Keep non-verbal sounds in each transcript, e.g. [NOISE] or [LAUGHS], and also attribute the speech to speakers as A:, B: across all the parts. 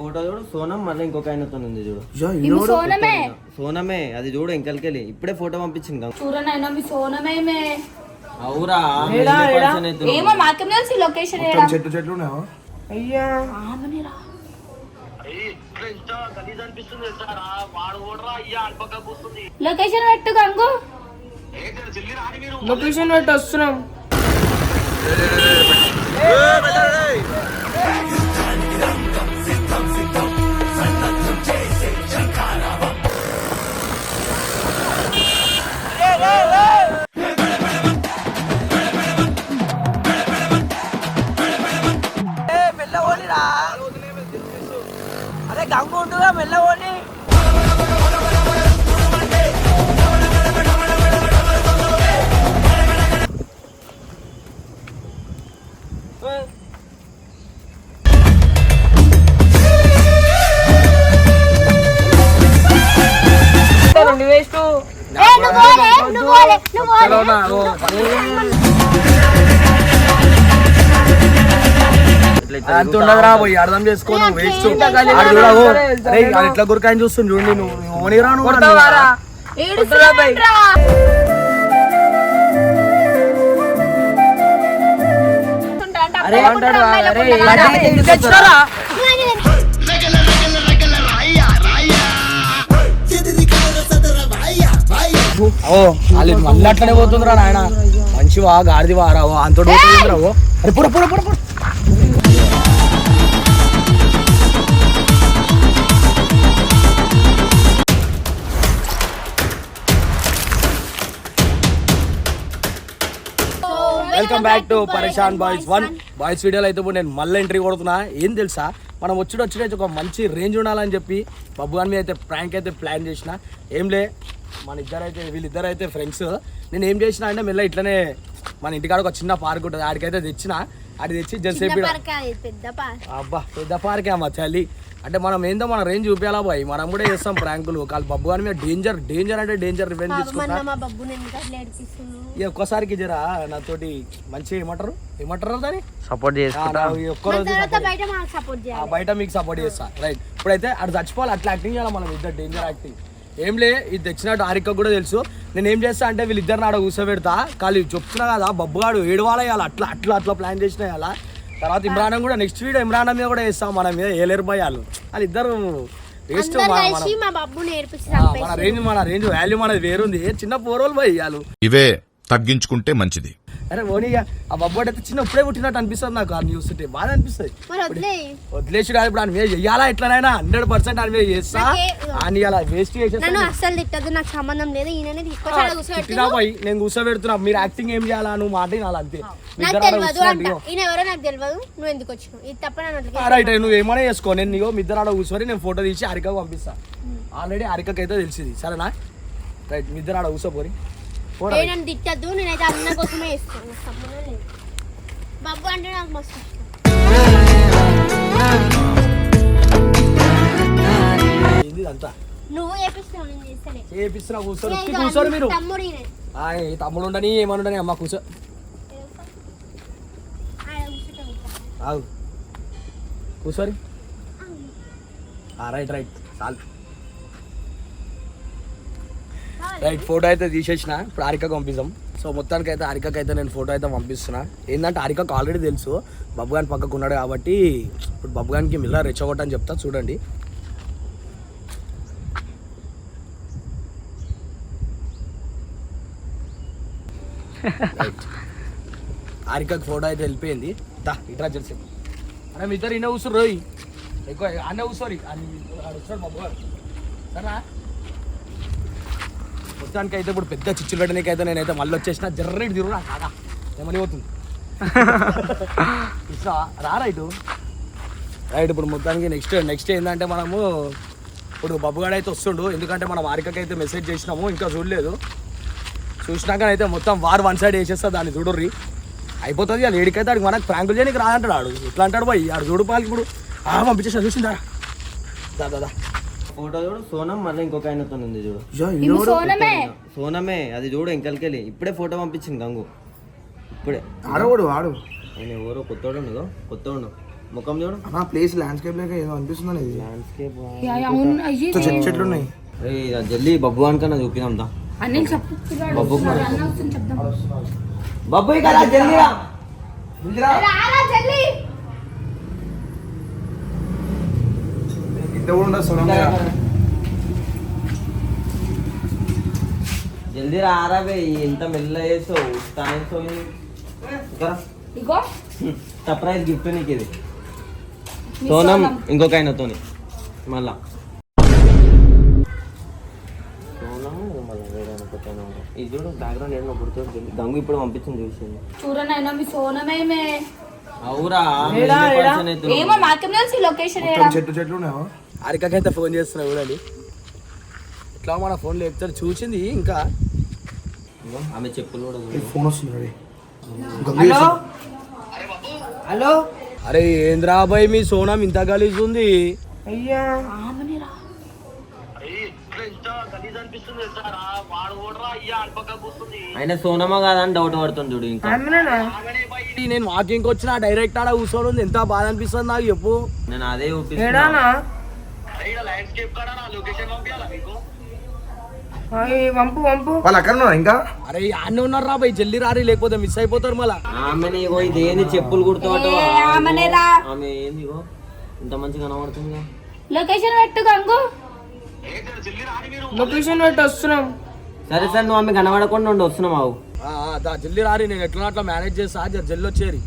A: Photo చూడు సోనం మళ్ళీ ఇంకొక ఆయనతో ఉంది చూడు
B: సోనమే
A: సోనమే అది చూడు ఇంకల్కెళ్ళి ఇప్పుడే ఫోటో పంపించింది గంగు.
B: చూడనైనా మీ సోనమేమే
A: అవురా
B: ఏమో మాకేం తెలుసు లొకేషన్ ఏడా
C: చెట్టు చెట్లు ఉన్నావా
D: అయ్యా
B: ఆమెనేరా లొకేషన్ పెట్టు గంగు
D: లొకేషన్ పెట్టి వస్తున్నాం
E: అరే గంగు ఉండుగా మెల్లవోని
D: రెండు వేస్ట్
B: ఏ, నువ్వు నువ్వు నువ్వు
C: అంత ఉండదురా పోయి అర్థం చేసుకో నువ్వు వేస్ట్ ఎట్లా గురికాయని చూస్తుంది చూడండి నువ్వు ఓనిరా నువ్వు
D: అరే అంటాడు అరే?
C: ఓ వాళ్ళు మళ్ళీ అట్లనే పోతుందిరా నాయన. మంచివా గాడిదివా రా ఓ అంత పోతుందిరా ఓ అరే పుర పుర పుర పుర. Welcome back to Pareshan boys one boys వీడియోలో అయితే ఇప్పుడు నేను మళ్ళీ ఎంట్రీ కొడుతున్నా. ఏం తెలుసా? మనం వచ్చి వచ్చి ఒక మంచి రేంజ్ ఉండాలని చెప్పి బబ్బు గారి మీద అయితే ప్రాంక్ అయితే ప్లాన్ చేసిన. ఏం లే మన ఇద్దరైతే వీళ్ళిద్దరు అయితే ఫ్రెండ్స్ నేను ఏం చేసిన అంటే మెల్ల ఇట్లనే మన ఇంటికాడ ఒక చిన్న పార్క్ ఉంటుంది ఆడికైతే తెచ్చిన. ఆడి తెచ్చి జనసేపు
B: పెద్ద పార్క్.
C: అబ్బా పెద్ద పార్కే అమ్మ చలి. అంటే మనం ఏందో మన రేంజ్ చూపించాలా బాయ్? మనం కూడా చేస్తాం ప్రాంకులు. కాదు బబ్బు గారి మీద డేంజర్ డేంజర్ అంటే డేంజర్ రివెంజ్ తీసుకుంటా. ఒక్కసారికి జరా నాతోటి మంచిగా ఏమంటారు? ఏమంటారు దాన్ని?
A: సపోర్ట్
C: ఆ,
A: చేసుకుంటా
C: నా ఈ ఒక్క రోజు
B: తర్వాత బయట మాకు సపోర్ట్
C: ఆ,
B: చేయాలి.
C: బయట మీకు సపోర్ట్ చేస్తా. రైట్ ఇప్పుడైతే అటు చచ్చిపోవాలి. అట్లా యాక్టింగ్ చేయాలి మనం? ఇద్దరు డేంజర్ యాక్టింగ్ ఏం లే ఇది తెచ్చినట్టు ఆరిక కూడా తెలుసు. నేను ఏం చేస్తా అంటే వీళ్ళిద్దరిని ఆడ కూర్చోబెడతా. కానీ చెప్తున్నా కదా బబ్బుగాడు ఏడవాల వేయాలి అట్లా అట్లా అట్లా ప్లాన్ చేసిన వేయాలా తర్వాత ఇమ్రాన్ కూడా నెక్స్ట్ వీడియో ఇమ్రాన్ మీద కూడా వేస్తాం మన మీద ఏలేరు పోయి వాళ్ళు వాళ్ళిద్దరు వేస్ట్ మన రేంజ్ మన రేంజ్ వాల్యూ మనది వేరుంది. చిన్న పోరోలు పోయి వాళ్ళు
F: ఇవే తగ్గించుకుంటే మంచిది.
C: అరే ఓనీ ఆ బొబ్బోడు అయితే చిన్న ఇప్పుడే పుట్టినట్టు అనిపిస్తుంది నాకు ఆ న్యూస్ ఉంటే బాగా అనిపిస్తుంది. వదిలేసి కాదు ఇప్పుడు ఆయన మీద చెయ్యాలా ఎట్లనైనా? హండ్రెడ్ పర్సెంట్ ఆయన మీద చేస్తా.
B: నాకే-
C: అని అలా వేస్ట్
B: నన్ను
C: చేసేస్తా
B: అస్సలు తిట్టద్దు నాకు సంబంధం లేదు. ఈయననే
C: తిట్టినా పోయి నేను కూర్చోబెడుతున్నా. మీరు యాక్టింగ్ ఏం చేయాలా? నువ్వు మాట వినాలి అంతే.
B: నాకు నాకు
C: రైట్ నువ్వు ఏమైనా చేసుకో. నేను నీగో మీ ఇద్దరు ఆడ కూర్చొని నేను ఫోటో తీసి హరికకు పంపిస్తా. ఆల్రెడీ హరికకి అయితే తెలిసింది. సరేనా? రైట్ మీ ఇద్దరు ఆడ కూర్చోపోరి పోరా
B: ఏ నన్ను తిట్టద్దు నేనైతే అన్న కోసమే ఇస్తాను సంబంధం లేదు బబ్బు అంటే నాకు మస్తు ఇష్టం.
C: ఏంది ఇదంతా?
B: నువ్వు చేపిస్తావు నేను చేస్తలే.
C: చేపిస్తున్నా కూర్చొని
B: ఇక
C: వచ్చి కూర్చోరు మీరు.
B: తమ్ముడు ఈయన.
C: ఆ, ఈ తమ్ముడు ఉండని ఏమని ఉండని అమ్మ కూర్చో. ఆగు. కూర్చోరి. Right right. చాలు. రైట్ ఫోటో అయితే తీసేసిన. ఇప్పుడు హారికకు పంపిస్తాం సో మొత్తానికి అయితే హారికకి అయితే నేను ఫోటో అయితే పంపిస్తున్నా. ఏంటంటే హారికకు ఆల్రెడీ తెలుసు. బబ్బుగాన్ పక్కకు ఉన్నాడు కాబట్టి ఇప్పుడు బబ్బుగానికి మిల్లా రెచ్చగొట్టని చెప్తా చూడండి. హారికకు ఫోటో అయితే వెళ్ళిపోయింది. దా ఇట్రా తెలిసి అరే మీ ఇద్దరు ఇన్న కూర్చోరు రోయ్. ఎక్కువ అన్న కూర్చోరి వస్తాడు బాబు సరేనా? మొత్తానికి అయితే ఇప్పుడు పెద్ద చిచ్చు పెట్టడానికి అయితే నేనైతే మళ్ళీ వచ్చేసిన. జర్రెడ్ తిరుగు నా కాదా ఏమని పోతుంది [LAUGHS] ఇట్లా రా రైట్ రైట్ ఇప్పుడు మొత్తానికి నెక్స్ట్ నెక్స్ట్ ఏంటంటే మనము ఇప్పుడు బబ్బుగాడు అయితే వస్తుండు. ఎందుకంటే మనం వారికకి అయితే మెసేజ్ చేసినాము. ఇంకా చూడలేదు. చూసినాక అయితే మొత్తం వార్ వన్ సైడ్ వేసేస్తా దాన్ని చూడుర్రి. అయిపోతుంది అది ఏడికైతే ఆడికి మనకు ప్రాంకులు చేయడానికి రాదంటాడు ఆడు. ఇట్లా అంటాడు పోయి? ఆడు చూడు పాలకి ఇప్పుడు. ఆ పంపించేసిన చూసిందా? దా దా.
A: ఫోటో చూడు సోనం మళ్ళీ ఇంకొక ఆయనతో ఉంది చూడు.
B: సోనమే?
A: సోనమే అది చూడు ఇంకల్కెళ్ళి ఇప్పుడే ఫోటో పంపించింది గంగు. ఇప్పుడే.
C: ఆడవాడు ఆడు.
A: ఆయన ఎవరో కొత్తోడు ఉండదు కొత్తోడు. ముఖం చూడు.
C: అన్న ప్లేస్ ల్యాండ్స్కేప్ లేక ఏదో అనిపిస్తుంది ఇది
A: ల్యాండ్స్కేప్
C: చెట్లు ఉన్నాయి
A: జల్దీ బబ్బు అనుకన్నా చూపిదాం దా. బబ్బు
D: అన్న వస్తుంది చెప్దాం.
A: బబ్బు ఇక్కడ రా
B: జల్లి.
C: ఉండదు సొలం
A: జల్దీ రారా బే ఎంత మెల్ల
D: ఇగో.
A: సర్ప్రైజ్ గిఫ్ట్ నీకు ఇది. సోనం. ఇంకొక ఆయనతోని మళ్ళా. సోనం మళ్ళా ఆయన. ఇది చూడు బ్యాక్గ్రౌండ్ ఏమో గుర్తు గంగు ఇప్పుడు పంపించింది చూసింది.
D: చూడనైనా మీ సోనమేమే
A: అవురా.
D: ఏమో మాకేం తెలుసు లొకేషన్
C: చెట్లు చెట్లు ఉన్నాయా? హారికకైతే ఫోన్ చేస్తున్నా చూడండి. ఇట్లా మన ఫోన్లో చెప్తారు చూసింది ఇంకా.
A: ఆమె చెప్పులు కూడా.
C: ఫోన్ వస్తుంది
E: హలో? హలో?
C: అరే ఏంద్రా బాయ్ మీ సోనం ఇంత గలీజ్ ఉంది.
E: అయ్యా.
A: ఆయన సోనమా కాదా అని డౌట్ పడుతుంది చూడు ఇంకా.
C: నేను వాకింగ్ వచ్చిన డైరెక్ట్ ఆడ కూర్చొని ఉంది. ఎంత బాధ అనిపిస్తుంది నాకు చెప్పు.
A: నేను అదే
C: వాళ్ళు అక్కడ ఉన్నారు ఇంకా? అరే అన్నీ ఉన్నారు రా బాయ్ జల్దీ రారి లేకపోతే మిస్ అయిపోతారు మళ్ళా.
A: ఆమెని ఇగో ఇది ఏంది చెప్పులు
D: ఆమెనేరా
A: ఆమె ఏంది ఇగో? ఇంత మంచిగా కనబడుతుంది
D: లొకేషన్ పెట్టు గంగు.
E: లొకేషన్ పెట్టి వస్తున్నాం.
A: సరే సార్ నువ్వు ఆమె కనబడకుండా ఉండి వస్తున్నావు
C: జల్దీ రారి నేను ఎట్లా అట్లా మేనేజ్ చేస్తా? జర జల్ది వచ్చేరి.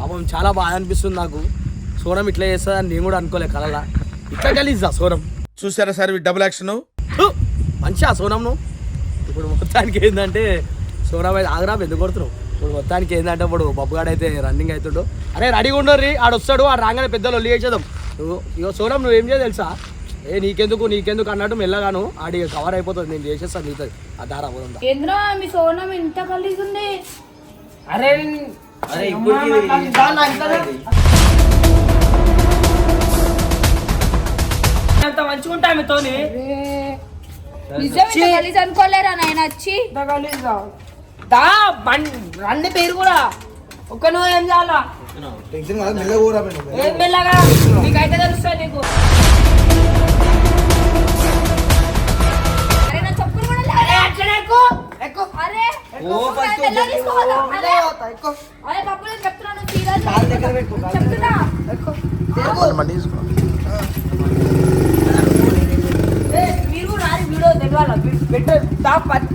C: పాపం చాలా బాధ అనిపిస్తుంది నాకు. సోనం ఇట్లా చేస్తుందని నేను కూడా అనుకోలే కలలా. ఇట్లా కలిస్తా సోనం.
F: చూసారా సార్ డబుల్ యాక్షన్
C: హు! మంచిగా సోనం నువ్వు ఇప్పుడు మొత్తానికి ఏంటంటే సోనం అయితే ఆగరా ఎందుకు కొడుతున్నావు? ఇప్పుడు మొత్తానికి ఏంటంటే ఇప్పుడు బబ్బుగాడు అయితే రన్నింగ్ అవుతుండు. అరే రెడీగా ఉండరు ఆడు వస్తాడు ఆడు రాగానే పెద్దలు ఒల్లి చేసేద్దాం. నువ్వు ఇగో సోనం నువ్వు ఏం చేయ తెలుసా? ఏ నీకెందుకు నీకెందుకు అన్నట్టు మెల్లగాను ఆడి కవర్ అయిపోతుంది నేను చేసేస్తాను నీతో ఆ దారా పోదా
D: మీ సోనం ఇంత కలిసి ఉంది
E: అరే
A: అరే ఇప్పుడు
E: అంత మంచిగా మీతోని
D: కలిసి అనుకోలేరా నాయన? వచ్చి
E: దా బండి రండి పేరు కూడా. ఒక్క నువ్వు ఏం చేయాలా? ఏం మెల్లగా? నీకైతే నీకు.
D: అరే నా చెప్పులు కూడా
E: అరే
D: లేవా?
E: అట్లనే ఎక్కువ ఎక్కువ
D: అరే.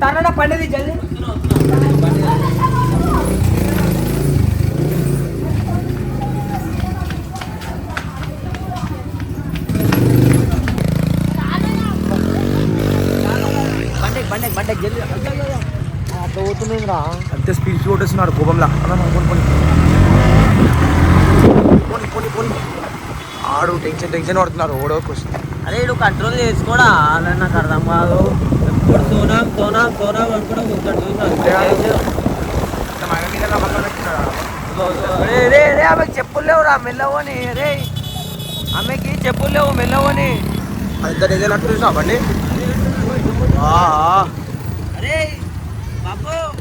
E: తరడ పండేది జల్దీ. బండి బండి జల్దీ. రా
C: అంతే స్పీడ్ కొట్టేస్తున్నాడు కోపంలా. పోని పోని. పోని పోని పోని. ఆడు టెన్షన్ టెన్షన్ పడుతున్నారు ఓడో క్వశ్చన్.
A: అరే నువ్వు కంట్రోల్ చేసుకోడా? అలా నాకు అర్థం కాదు. ఎప్పుడు సోనాం సోనాం సోనాం అనుకుంటా కూర్చొని చూసాను
E: రే ఆమెకి చెప్పులు లేవురా మెల్లవని. రే ఆమెకి చెప్పులు లేవు మెల్లవని.
C: ఇద్దరు ఏదైనా చూసినా బండి?
E: అరే బాబు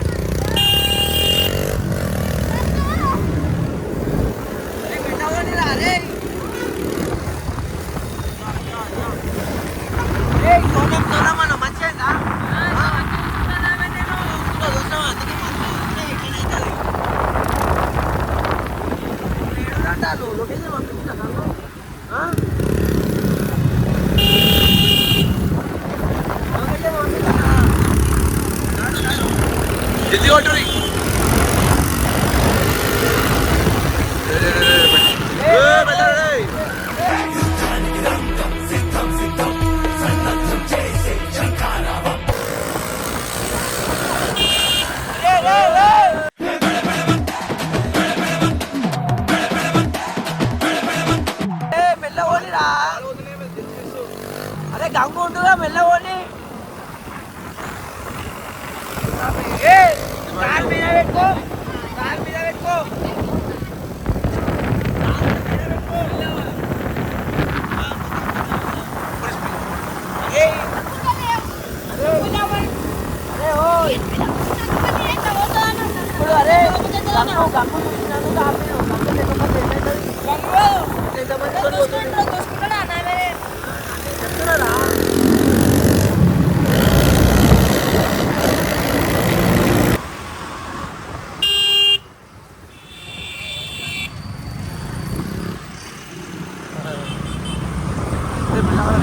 E: అదే గంగుండుగా మెల్లగొని
C: కాలు మీద
E: పెట్టుకో కాలు మీద పెట్టుకో గంగు
C: గంగు గంగు గంగు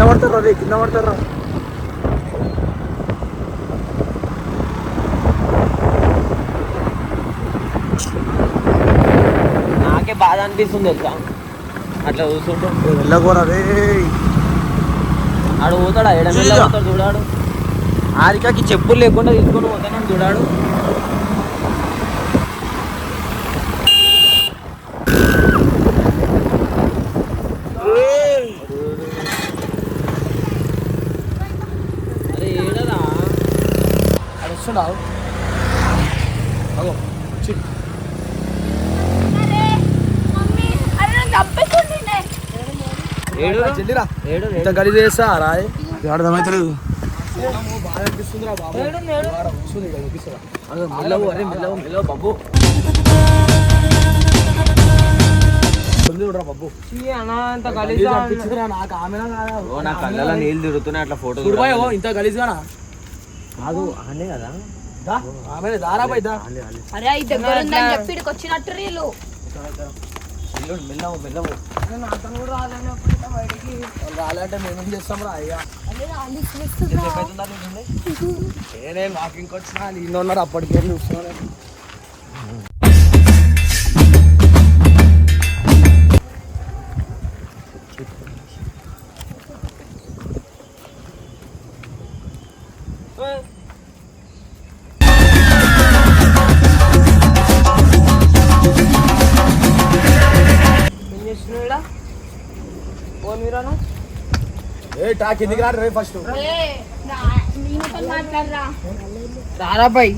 C: కింద పడతారా రే కింద పడతారా
A: నాకే బాధ అనిపిస్తుంది తెలుసా? అట్లా చూస్తుంటే.
C: వెళ్ళకూరా రే.
A: ఆడు పోతాడా? ఎడ మెల్ల పోతాడు చూడాడు ఆరికాకి చెప్పులు లేకుండా తీసుకొని పోతానని చూడాడు అరే ఏడరా
C: వస్తున్నావు అగో వచ్చి
A: ఏడు
C: చెల్లిరా.
A: ఏడు
C: ఇంత గలీజ్ చేస్తా బాగా అనిపిస్తుందిరా బాబు?
A: మెల్లవు అరే మెల్లవు మెల్లవు బాబు.
C: నాకు?
A: ఓ నా కళ్ళలో నీళ్ళు తిరుగుతున్నాయి అట్లా ఫోటో
C: ఇంత గలీజ్గానా?
A: కాదు అనే కదా.
C: ఆమె దారా బాయ్ దా.
D: అరే ఈ దగ్గర ఉందని చెప్పి ఇక్కడికి వచ్చినట్టు వీళ్ళు.
A: మెల్లవు మెల్లవు మెల్లవు
C: వాళ్ళు రాలంటే మేమేం చేస్తాం రా అయ్యా. నేనే వాకింగ్ వచ్చినా నేను అప్పటికే చూస్తున్నాను ఏ టా కిందికి రా రే ఫస్ట్.
E: రారా బాయ్.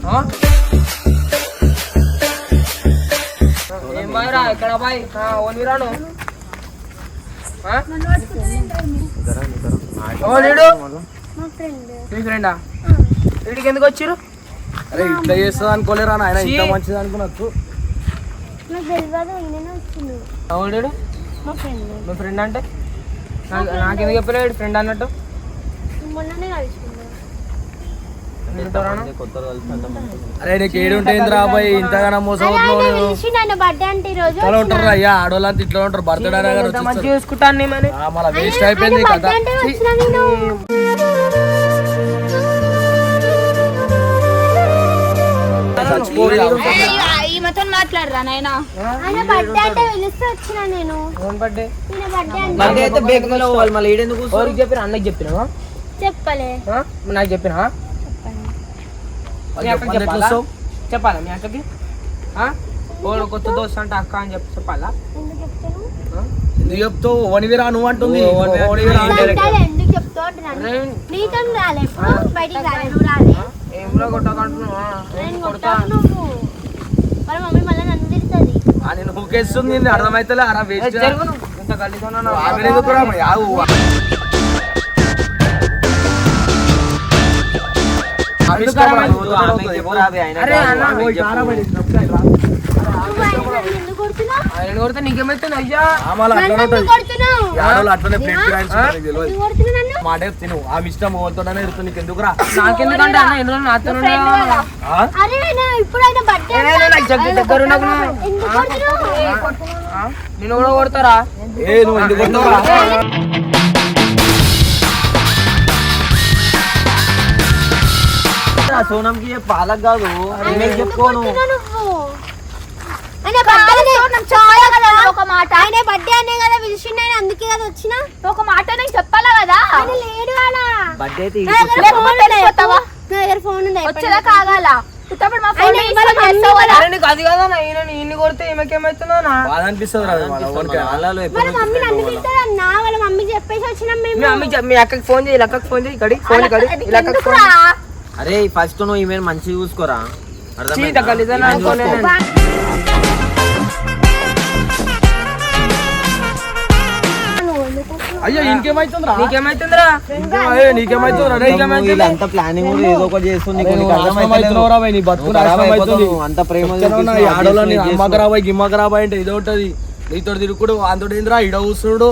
B: ఆయన
E: ఏం బాయ్ రా ఎక్కడ బాయ్? ఓని వీడికి ఎందుకు వచ్చిరు
C: అరే ఇట్లా చేస్తుంది అనుకోలేరా నాయన? ఇంత మంచిది అనుకున్నట్టు.
B: నాకు మా ఫ్రెండ్
E: అంటే? నాకు నాకెందుకు చెప్పలేడు ఫ్రెండ్ అన్నట్టు?
C: అరే నీకు ఇంతగానో మోసం
B: అలా
C: ఇట్లా ఉంటారు అయ్యా ఆడవాళ్ళంతా ఇట్లా ఉంటారు. బర్త్డే
E: చూసుకుంటాను
C: మళ్ళీ వేస్ట్ అయిపోయింది కదా చచ్చిపోయి
D: ఈమెతో మాట్లాడరా నాయనా?
B: ఆయన బర్త్డే అంటే పిలిస్తే వచ్చిన నేను.
E: ఫోన్ పడ్డే
B: ఈయన బర్త్డే అంటే
A: మళ్ళీ అయితే బేక్ మీద పోవాలి మళ్ళీ ఈడెందుకు
E: ఎవరికి చెప్పిన? అన్నకి చెప్పినావా?
B: చెప్పలే?
E: నాకు చెప్పినా చెప్పాలా? చెప్పాలా? మీ అక్కకి? ఓడు కొత్త దోస్త్ అంటే అక్క అని చెప్పి చెప్పాలా?
C: చెప్తావు? నువ్వు అంటుంది.
B: చెప్తావు రాలే నువ్వు రాలే.
E: ఏంలో కొట్టకంటున్నావా?
B: మరి మమ్మీ మళ్ళీ నన్ను తిడుతుంది
C: నేను ఊకేస్తుంది నీకు అర్థమైతలే అరా వేస్ట్.
E: ఇంత?
C: ఆగు.
B: ఆయన
E: కొడితే అయ్యా?
C: అట్లనే ప్లేట్ మాట తిను. ఇష్టం ఇరుతుంది నీకు ఎందుకురా
E: నాకెందుకంటే అన్న ఎన్నో నాతో
C: ఆ?
E: దగ్గర నేను కూడా. కొడతారా?
C: ఏ నువ్వు ఎందుకు కొడతావురా?
A: సోనంకి పాలకు కాదు. చెప్పుకోను
B: కొడుతున్నావు నువ్వు ఆయన బర్త్డే చాలా కదా ఒక మాట. ఆయన బర్త్డే అనే కదా పిలిచిండు ఆయన అందుకే కదా వచ్చిన.
D: ఒక మాట నేను చెప్పాలా కదా?
B: ఆయన లేడు ఆడ?
A: బర్త్డే అయితే
B: నా దగ్గర
D: లేకపోతే
B: ఫోన్ ఉంది
D: వెళ్ళిపోతావా?
B: నా దగ్గర ఫోన్ ఉంది
D: వచ్చేదా కాగాల? ఇప్పుడు మా
B: ఆయన
D: ఫోన్ చేస్తావు? కదా
E: అరే నీకు అది కదా నా ఈయన ఇన్ని కొడితే ఈమెకేమవుతుందో నా?
C: బాధ అనిపిస్తుంది రా వాళ్ళ ఓన్కి.
A: వాళ్ళలో
B: వాళ్ళ మమ్మీ నన్ను తింటారు అన్న. వాళ్ళ మమ్మీకి చెప్పేసి వచ్చినాం
E: మీ
B: మేము
E: అమ్మకి చెప్పు, మీ అక్కకి ఫోన్ చేయి అక్కకి ఫోన్ చేయి ఇక్కడి ఫోన్ ఇక్కడి ఇలా అక్కకి ఫోన్
D: ఎందుకురా?
A: అరే ఫస్ట్ నువ్వు ఈమె మంచిగా చూసుకోరా.
E: చీ,
A: ఈమెను
C: అయ్యో ఇంకేమైతుందిరా?
E: నీకేమైతుందిరా?
C: నీకేమై- నీకేమైతుందిరా? రే?
A: వీళ్ళంతా ప్లానింగ్ ఏదో ఒకటి చేస్తుంది
C: నీ బతుకు అవుతుంది.
A: అంత ప్రేమ
C: ఆడోళ్ళని అమ్మకి రాబాయి గిమ్మకి రాబాయి అంటే ఇదో ఉంటది. నీతో తిరుగుడు అంతటి ఏందిరా ఇడ కూర్చుడు.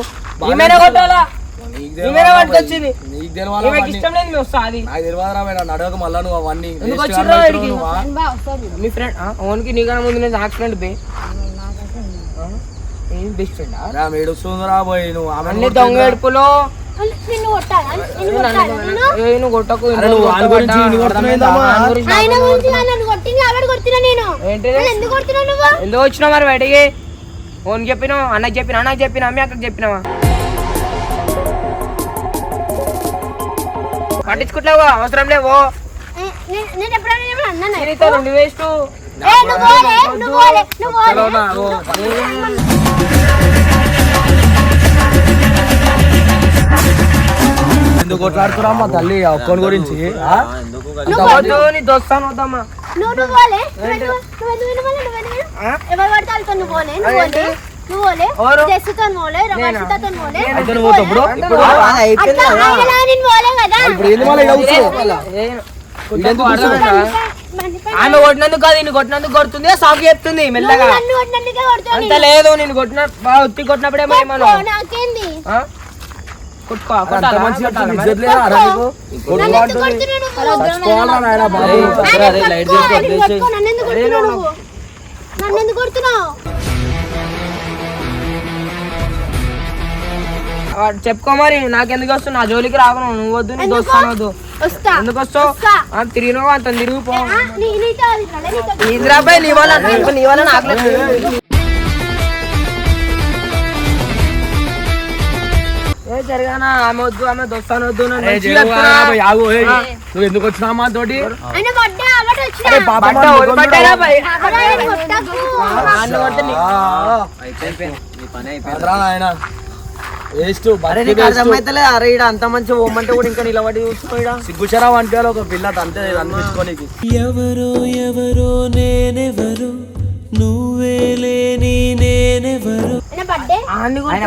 E: మీ ఫ్రెండ్ ఓన్కి నీకన్నా ముందు నేను యాక్సిడెంట్ పే ఏం బెస్ట్ ఫ్రెండ్
C: రా, ఏడుస్తుందిరా భయ్, నువ్వు కొడుతుందిరా.
E: దొంగ ఏడుపులో
B: నేను?
E: కొట్టకు
B: ఎందుకు కొడుతున్నావు నువ్వు?
E: ఎందుకు వచ్చినావు మరి బయటికి? ఫోన్ చెప్పినావు అన్నకి చెప్పినా అన్నకి చెప్పినా అమ్మ అక్కడికి చెప్పినావా? పట్టించుకుంటావు అవసరం లేవు. రెండు వేస్ట్.
C: ఎందుకు కొట్లాడుతురా మా తల్లి? ఆ ఒక్కని గురించి
E: దోస్తాను
C: బ్రో ఇప్పుడు?
B: నేను
E: ఆమె కొట్టినందుకు కాదు నిన్ను కొట్టినందుకు కొడుతుంది సాగు చెప్తుంది మెల్లగా. అంత లేదు నేను కొట్టిన బాగా ఉత్తి కొట్టినప్పుడే
B: కొట్టుకో,
E: ఏమన్నా
B: నాకేంది
E: చెప్పుకో మరి నాకెందుకు వస్తావు నా జోలికి రావను నువ్వు వద్దు నీ? దోస్తాను వద్దు.
B: వస్తా?
E: ఎందుకు వస్తావు?
B: వస్తా.
E: ఆ, తిరిగినావు? అంత తిరిగిపో
B: నీ
E: ఇంద్రాబాయ్ వల్ల నీ వల్ల నాకు.
C: నువ్వు ఎందుకు వచ్చినా? మా తోటి
A: అయిపోయింది.
C: వేస్ట్
A: అరే నీకు అర్థమైతలే అరే ఈడ అంత మంచిగా ఓమంటే కూడా ఇంకా నిలబడి చూస్తున్నావు ఈడ.
C: సిగ్గుచరా అంటే ఒక పిల్ల అంతే అనిపించుకోనికి
G: ఎవరో ఎవరో నేనెవరో? నువ్వే లేని నేనెవరో?
B: ఆయన బర్త్డే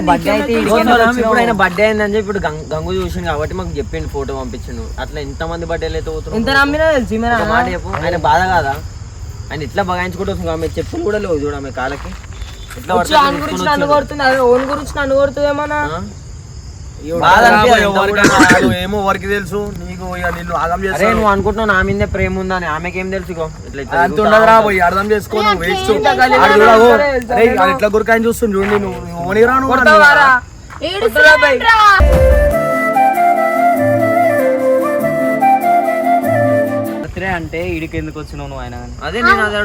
A: బర్త్డే అయితే ఇప్పుడు ఆయన బర్త్డే అయిందని చెప్పి ఇప్పుడు గంగ- చూసిండు కాబట్టి మాకు చెప్పిండు ఫోటో పంపించిండు. అట్లా ఎంత మంది బర్త్డేలు అయితే
E: ఎంత
A: పోతున్నారు
E: నమ్మినా తెలుసు
A: మాట చెప్పు. ఆయన బాధ కాదా? ఆయన ఇట్లా బగాయించుకుంటూ వస్తుంది ఆమె చెప్పులు కూడా లేవు చూడ ఆమె కాళ్ళకి.
E: వచ్చి గురించి నన్ను అదే ఓన్ గురించి నన్ను కొడుతుందేమన్నా
C: ఏమో ఎవరికి తెలుసు? నీకు నిన్ను ఆగం
A: అరే
C: చేస్తాను.
A: నువ్వు అనుకుంటున్నావు నా మీదే ప్రేమ ఉందని ఆమెకేం తెలుసు
C: అంత ఉండదురా
A: ఉంటా.
C: పోయి అర్థం చేసుకో నువ్వు. వేస్ట్ ఎట్లా గురకాయని చూస్తుంది చూడండి నువ్వు నువ్వు ఓనిరా నువ్వు
A: బర్త్డే అంటే ఈడికి ఎందుకు వచ్చినావు నువ్వు ఆయన? అదే నేను అదే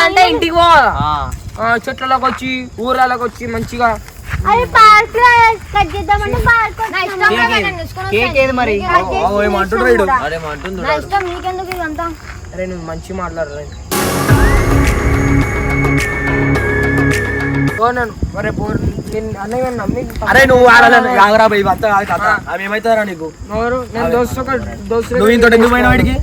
E: అంటే ఇంటికి పోవాలా
A: ఆ.
E: ఆ, చెట్లలోకి వచ్చి ఊర్లలోకి వచ్చి మంచిగా.
B: అరే పార్క్లో కట్ చేద్దామంటే పార్క్
A: కేక్ ఏది? మరి?
C: ఆగో, ఏమంటుండ్రా ఈడు?
A: అరే అంటుంది
B: నా ఇష్టం నీకెందుకు ఇదంతా?
E: అరే నువ్వు మంచి మాట్లాడరా పోనాను మరి పో నేను అన్నయ్య నమ్మి
C: అరే నువ్వు ఆడాలని కాదు కథ. అవి నీకు?
E: ఎవరు నేను దోస్తు దోస్తు
C: నువ్వు ఇంత ఎందుకు పోయినా వాడికి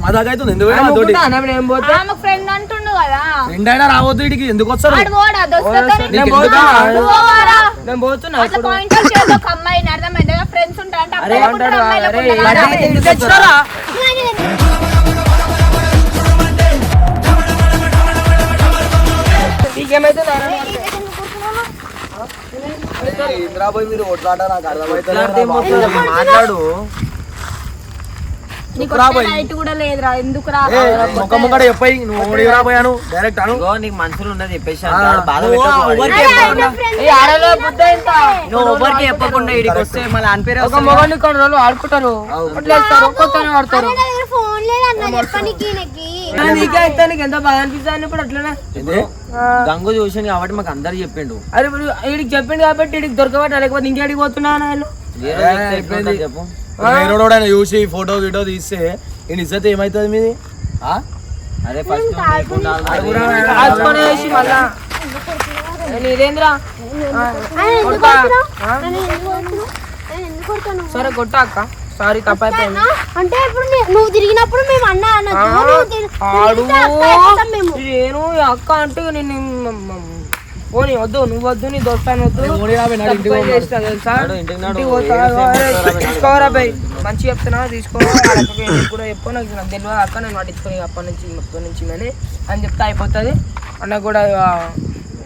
C: మా దాకా అవుతుంది ఎందుకు పోయినా తోటి
E: నేను పోతే
D: ఆమె ఫ్రెండ్ అంటుండు కదా
C: ఫ్రెండ్ అయినా రావద్దు వీడికి ఎందుకు వస్తారు
D: వాడు పోడా దోస్తతో
C: నీకు
E: నేను
C: ఎందుకు
E: పోతున్నా
C: రావాలి?
D: పోవారా
E: నేను పోతున్నా
D: అట్లా
E: ఇప్పుడు
D: పాయింట్ అవుట్ చేయదు ఒక అమ్మాయిని అర్థమైంది ఫ్రెండ్స్ ఉంటారంటే
E: అరే
D: అబ్బాయిలకు ఉంటారు,
E: అంటాడు
D: అమ్మాయిలకు
E: అరే
D: ఉంటారు.
E: బర్త్డే అయితే ఇంటికి తెచ్చుకోరా నీకేమైతే
C: ఏంద్రా పోయి మీరు కొట్లాట నాకు అర్థమైతే?
A: మాట్లాడు
D: నీకు కూడా లేదురా ఎందుకు రా?
C: ముఖం ముఖం చెప్పాయి నువ్వు ఓడి రాబోయాను డైరెక్ట్ అను
A: నీకు మనసులో ఉన్నది. బాధ
C: నువ్వు. ఎవరికి చెప్పకుండా.
E: ఏ ఆడలో బుద్ధ ఇంత
A: నువ్వు ఎవరికి చెప్పకుండా ఇడికి వస్తే మళ్ళీ అనిపేరే
E: ఒక మొగని కొన్ని రోజులు ఆడుకుంటారు. కొత్తనే ఆడతారు?
A: గంగు చూసింది కాబట్టి మాకు అందరు చెప్పిండు.
E: అరే ఇప్పుడు వీడికి చెప్పిండు కాబట్టి వీడికి దొరకబట్టి లేకపోతే ఇంకేడికి పోతున్నా
A: చెప్పు.
C: ఆయన చూసి ఫోటో గిటో తీస్తే ఈ నిజత ఏమైతుంది మీది? ఆ?
A: అరే ఫస్ట్?
E: సరే కొట్టా అక్క. సారీ తప్పైపోయింది?
B: అంటే ఇప్పుడు నువ్వు తిరిగినప్పుడు మేము అన్న
E: నేను అక్క అంటే నేను పోనీ వద్దు నువ్వు వద్దు నీ దోస్తాను
A: తీసుకురా బే,
E: మంచిగా చెప్తున్నా తీసుకో వాళ్ళకి ఎందుకు కూడా చెప్పు నాకు నాకు తెలియదు అక్క నేను పట్టించుకొని అప్పటి నుంచి మొత్తం నుంచి అని అని చెప్తే అయిపోతుంది. అన్న కూడా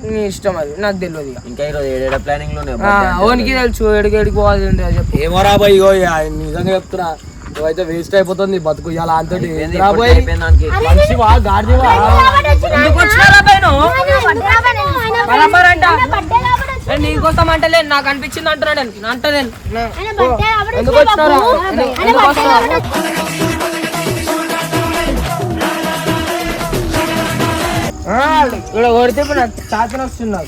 E: నీ ఇష్టం అది నాకు తెలియదు ఇక.
A: ఈరోజు ఏడేడ ప్లానింగ్లోనే?
E: ఆ, ఓనికి తెలుసు ఎడికి ఎడికి పోవాలి చెప్పు.
C: ఏమో రాబోయ్ నిజంగా చెప్తున్నా. నువ్వైతే వేస్ట్ అయిపోతుంది బతుకు ఇలా.
E: నేను నీకోసం అంటలేను నాకు అనిపించింది అంటున్నాడు నేను అంటలేను ఎందుకు
B: వచ్చిన
E: వచ్చినారా. ఎందుకు- ఆ, ఇక్కడ కొడితే నాకు చాతన వస్తున్నావు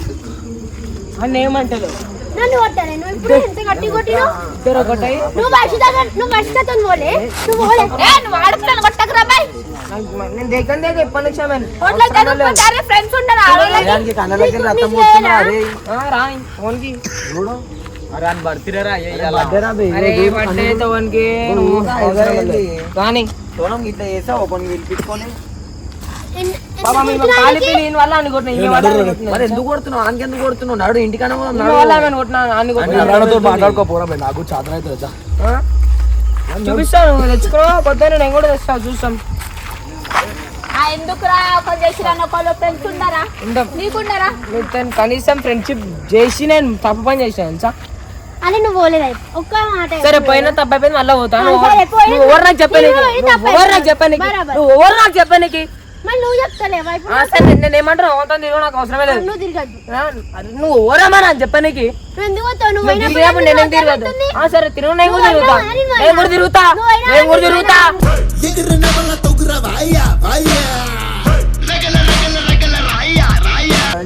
E: అని ఏమంటలేదు
B: నన్ను కొట్టాలి. నువ్వు ఇప్పుడు ఎంత గట్టి కొట్టినావు నువ్వు వర్షిత నువ్వు వర్షితతో పోలే. నువ్వు పోలే. నువ్వు ఆడపిల్లని కొట్టకురా బాయ్.
E: నేను దగ్గర దగ్గర ఎప్పటి నుంచి ఆమెను
B: ఒట్ల చదువుకుంటారే ఫ్రెండ్స్ ఉండరా?
A: దానికి కళ్ళకి రక్తం పోతున్నా అరే.
E: రాని ఫోన్కి.
A: చూడు. అరే అని బర్తిరేరా
E: అరే బర్త్డే తోనికి కానీ
A: చూడం ఇట్లా చేసా ఒకరిని పిలిపించుకొని మరి ఎందుకు కొడుతున్నావు? ఎందుకు నాడు ఇంటికన్నా
C: మాట్లాడుకోపోరా నాకు చాతన?
E: చూపిస్తాను తెచ్చుకో. పొద్దున్న నేను కూడా తెస్తాను చూస్తాం.
B: ఎందుకురా ఒకరు ఒకళ్ళు ఫ్రెండ్స్
E: కనీసం ఫ్రెండ్షిప్ చేసి నేను తప్పు పని చేసిన తెలుసా?
B: అని నువ్వు పోలేదు. ఒక్క మాట
E: సరే పోయినా తప్పు అయిపోయింది మళ్ళీ పోతాను. నువ్వు ఎవరు నాకు
B: తప్పు
E: ఎవరు నాకు చెప్పానికి
B: బరాబర్.
E: నువ్వు ఎవరు నాకు చెప్పానికి
B: మళ్ళీ నువ్వు చెప్తలేవా ఇప్పుడు
E: ఆ, సరే నేను- నేను ఏమంటాను? అవుతాను తిరుగు నాకు అవసరమే లేదు.
B: నువ్వు తిరగద్దు.
E: ఆ, అరే, నువ్వు ఎవరమ్మా నాకు? చెప్పానికి
B: నువ్వు ఎందుకు పోతావు? నువ్వు
E: నువ్వు
B: అయినప్పుడు
E: తిరిగినప్పుడు
B: నేను
E: నేనేం తిరగదు.
B: మాట్లాడుతుంది.
E: ఆ, సరే తిరుగు నేను కూడా
B: నువ్వు
E: తిరుగుతా.
B: అయినా అని నువ్వు
E: నేను కూడా
B: అయినా.
E: తిరుగుతా.
B: నువ్వు అయినా
E: నేను కూడా
B: అని నువ్వు
E: తిరుగుతా.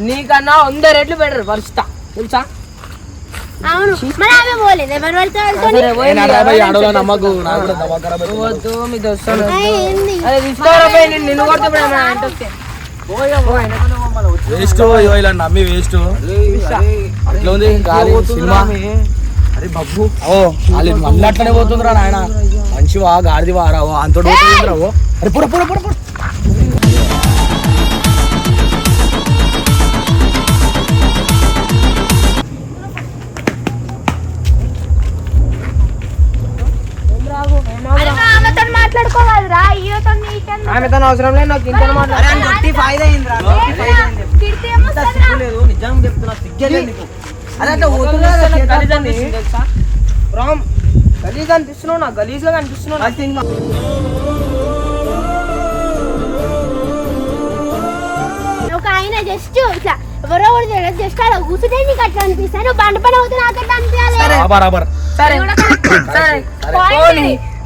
E: నీకన్నా వంద రెట్లు బెటర్ పరిస్థిత తెలుసా?
B: అవును. మరి ఆమె పోలేదు ఎవరు
E: వద్దు మీ దోస్తాను తీసుకోరా పోయి నేను నిన్ను కొడితే ఇప్పుడు ఏమైనా అంటే వస్తే.
C: వేస్ట్ ఇలా నమ్మి వేస్ట్. ఎట్లా ఉంది? గాలి సినిమా? అరే బబ్బు ఓ వాళ్ళు మళ్ళీ అట్లనే పోతుందిరా నాయన. మంచివా గాడిదివా రావో పోతుందిరావో అరే పుర పుర పుర పుర.
B: మాట్లాడుకోవాలిరా అయ్యోతో నీకెందుకు
E: ఆమెతో అవసరం లేదు నాకు ఇంత మాట్లాడాలి
B: తిడితే ఏమొస్తుందిరా?
A: సిగ్గులేదు నిజంగా చెప్తున్నా సిగ్గలేదు నీకు. అరే అట్లా పోతున్నా
E: గలీజ్ అనిపిస్తుంది తెలుసా? రామ్ గలీజ్ అనిపిస్తున్నావు నాకు గలీజ్గా అనిపిస్తున్నావు నాకు.
B: ఒక ఆయన జస్ట్ ఇట్లా ఎవరో ఒకటి జస్ట్ అలా కూర్చుంటే నీకు అట్లా అనిపిస్తాను బండ పని అవుతుంది నాకు అట్లా అనిపించాలి
E: సరే. సరే.